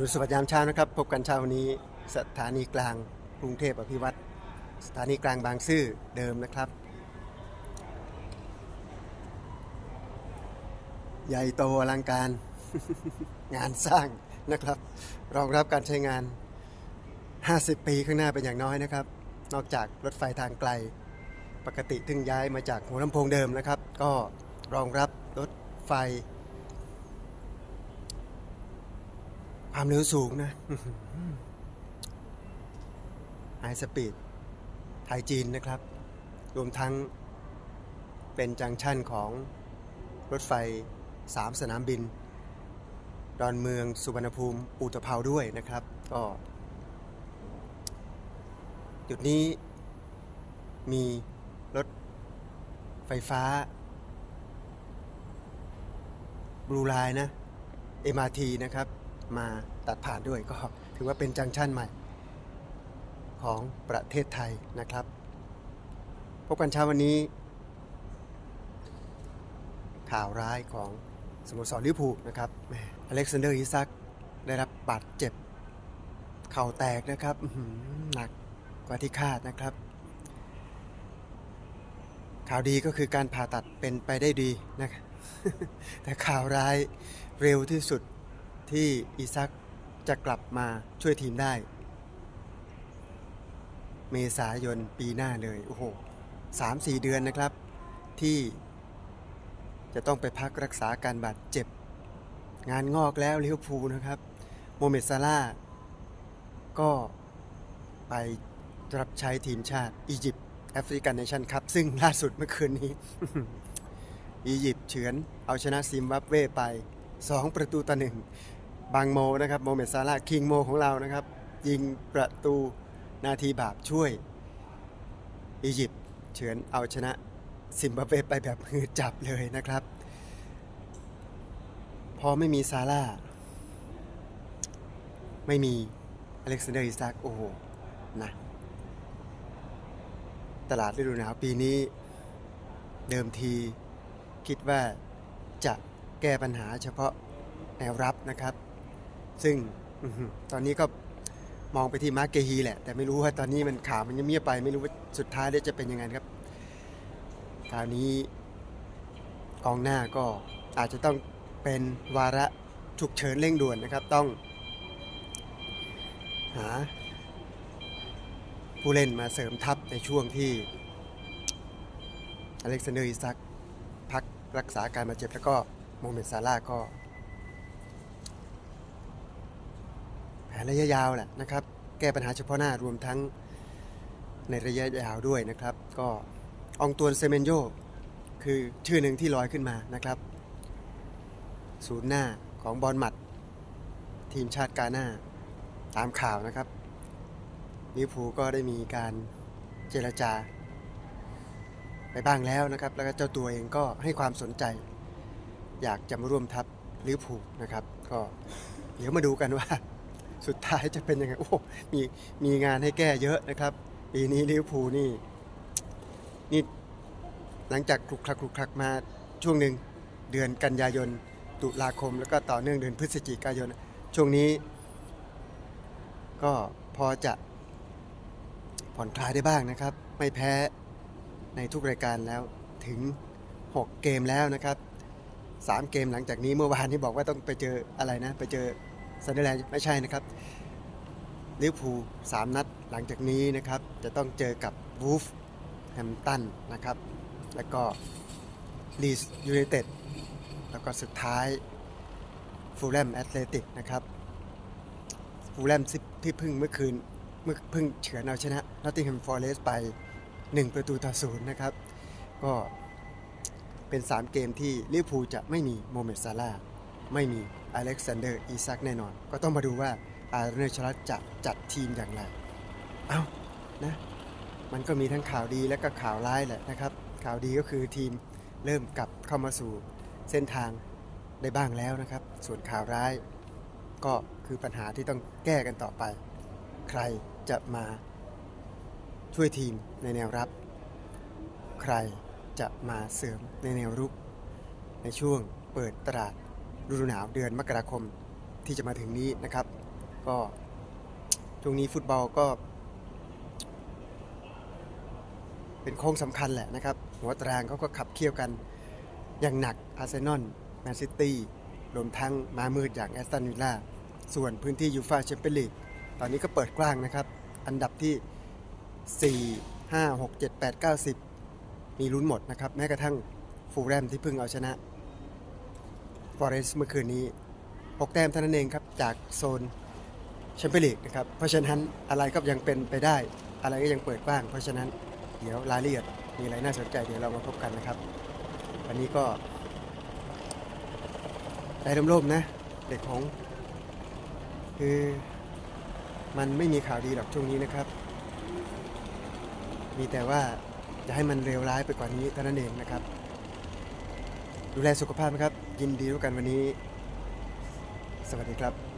รุณสวัสดิ์ยามเช้านะครับ พบกันเช้านี้สถานีกลางกรุงเทพอภิวัตรสถานีกลางบางซื่อเดิมนะครับ ใหญ่โตอลังการงานสร้างนะครับ รองรับการใช้งาน 50 ปีข้างหน้าเป็นอย่างน้อยนะครับ นอกจากรถไฟทางไกล ปกติถึงย้ายมาจากหัวลำโพงเดิมนะครับ ก็รองรับรถไฟ ความเร็วสูงนะไฮสปีดไทยจีนนะครับ รวมทั้งเป็นจังชั่นของรถไฟ 3 สนามบิน ดอนเมืองสุวรรณภูมิอุตภเปาด้วยนะครับ ก็ จุดนี้มีรถไฟฟ้าบลูไลน์นะ MRT นะครับ มาตัดผ่านด้วยก็ถือว่าเป็นจังชั่นใหม่ของประเทศไทยนะครับ พบกันเช้าวันนี้ ข่าวร้ายของสโมสรลิเวอร์พูลนะครับแหมอเล็กซานเดอร์อิซักได้รับบาดเจ็บ เข่าแตกนะครับหนักกว่าที่คาดนะครับ ข่าวดีก็คือการผ่าตัดเป็นไปได้ดีนะแต่ข่าวร้ายเร็วที่สุด ที่อีซักจะกลับมาช่วยทีมได้ เมษายนปีหน้าเลย โอ้โหสามสี่เดือนนะครับ ที่จะต้องไปพักรักษาการบาดเจ็บ งานงอกแล้วลิเวอร์พูลนะครับ โมเมดซาร่าก็ไปรับใช้ทีมชาติอียิปต์แอฟริกันเนชั่นคัพซึ่งล่าสุดเมื่อคืนนี้ อียิปต์เฉือนเอาชนะซิมบับเวไป 2 ประตูต่อหนึ่ง บางโมนะครับโมเมดซาร่าคิงโมของเรานะครับ ยิงประตูนาทีบาปช่วยอียิปต์เฉือนเอาชนะซิมบับเวไปแบบมือจับเลยนะครับ พอไม่มีซาร่าไม่มีอเล็กซานเดอร์อิซักโอ้โหนะตลาดฤดูหนาวปีนี้เดิมทีคิดว่าจะแก้ปัญหาเฉพาะแนวรับนะครับ ซึ่งตอนนี้ก็มองไปที่มาร์เกฮีแหละ แต่ไม่รู้ว่าตอนนี้มันข่าวมันเงียบไป ไม่รู้ว่าสุดท้ายแล้จะเป็นยังไงครับคราวนี้กองหน้าก็อาจจะต้องเป็นวาระฉุกเฉินเร่งด่วนนะครับ ต้อง หา ผู้เล่นมาเสริมทัพในช่วงที่อเล็กซานเดอร์อิซักพักรักษาการบาดเจ็บแล้วก็โมเมดซาร่าก็ แผน ระยะยาวแหละนะครับ แก้ปัญหาเฉพาะหน้ารวมทั้งในระยะยาวด้วยนะครับ ก็องตวนเซเมนโยคือชื่อหนึ่งที่ลอยขึ้นมานะครับ ศูนย์หน้าของบอลหมัด ทีมชาติกาหน้าตามข่าวนะครับลิวพูก็ได้มีการเจรจา ไปบ้างแล้วนะครับ แล้วก็เจ้าตัวเองก็ให้ความสนใจ อยากจะมาร่วมทัพลิวอพูนะครับ ก็เดี๋ยวมาดูกันว่า สุดท้ายจะเป็นยังไงโอ้มีมีงานให้แก้เยอะนะครับปีนี้ลิเวอร์พูลนี่นี่หลังจากคลุกคลักคลุกคลักมาช่วงหนึ่งเดือนกันยายนตุลาคม แล้วก็ต่อเนื่องเดือนพฤศจิกายน ช่วงนี้ ก็พอจะผ่อนคลายได้บ้างนะครับ ไม่แพ้ในทุกรายการแล้วถึง 6 เกมแล้วนะครับ 3 เกมหลังจากนี้เมื่อวานนี้บอกว่าต้องไปเจออะไรนะ ไปเจอ ซันเดอร์แลนด์ไม่ใช่นะครับลิเวอร์พูลสามนัดหลังจากนี้นะครับ จะต้องเจอกับวูฟแฮมตันนะครับ แล้วก็ลีสยูไนเต็ดแล้วก็สุดท้ายฟูลแลมแอตเลติกนะครับฟูลแลมที่เพึ่งเมื่อคืนเมื่อเพึ่งเฉือนเอาชนะนอตติงแฮมฟอร์เรสไป 1 ประตูต่อศูนย์นะครับ ก็เป็น 3 เกมที่ลิเวอร์พูลจะไม่มีโมเมดซาร่าไม่มี อเล็กซานเดอร์อีซักแน่นอน ก็ต้องมาดูว่าอาร์เนชลัตจะจัดทีมอย่างไร เอ้านะ มันก็มีทั้งข่าวดีและก็ข่าวร้ายแหละนะครับ ข่าวดีก็คือทีมเริ่มกลับเข้ามาสู่เส้นทางได้บ้างแล้วนะครับ ส่วนข่าวร้าย ก็คือปัญหาที่ต้องแก้กันต่อไป ใครจะมาช่วยทีมในแนวรับ ใครจะมาเสริมในแนวรุก ในช่วงเปิดตลาด ฤดูหนาวเดือนมกราคมที่จะมาถึงนี้นะครับ ก็ช่วงนี้ฟุตบอลก็ เป็นโค้งสำคัญแหละนะครับ หัวตารางเขาก็ขับเคี่ยวกันอย่างหนักอาร์เซนอลแมนซิตี้รวมทั้งมามืดอย่างแอสตันวิลล่าส่วนพื้นที่ยูฟาแชมเปี้ยนลีกตอนนี้ก็เปิดกว้างนะครับ อันดับที่ 4 5 6 7 8 9 10 มีลุ้นหมดนะครับ แม้กระทั่งฟูแรมที่เพิ่งเอาชนะ ฟอเรสต์เมื่อคืนนี้6แต้มเท่านั้นเองครับจากโซนแชมเปี้ยนลีกนะครับเพราะฉะนั้นอะไรก็ยังเป็นไปได้ อะไรก็ยังเปิดกว้าง เพราะฉะนั้นเดี๋ยวรายละเอียดมีอะไรน่าสนใจเดี๋ยวเรามาพบกันนะครับ วันนี้ก็ได้ร่มๆนะ เด็กของ คือมันไม่มีข่าวดีหรอกช่วงนี้นะครับ มีแต่ว่าจะให้มันเลวร้ายไปกว่านี้เท่านั้นเองนะครับ ดูแลสุขภาพนะครับ ยินดีด้วยกันวันนี้ สวัสดีครับ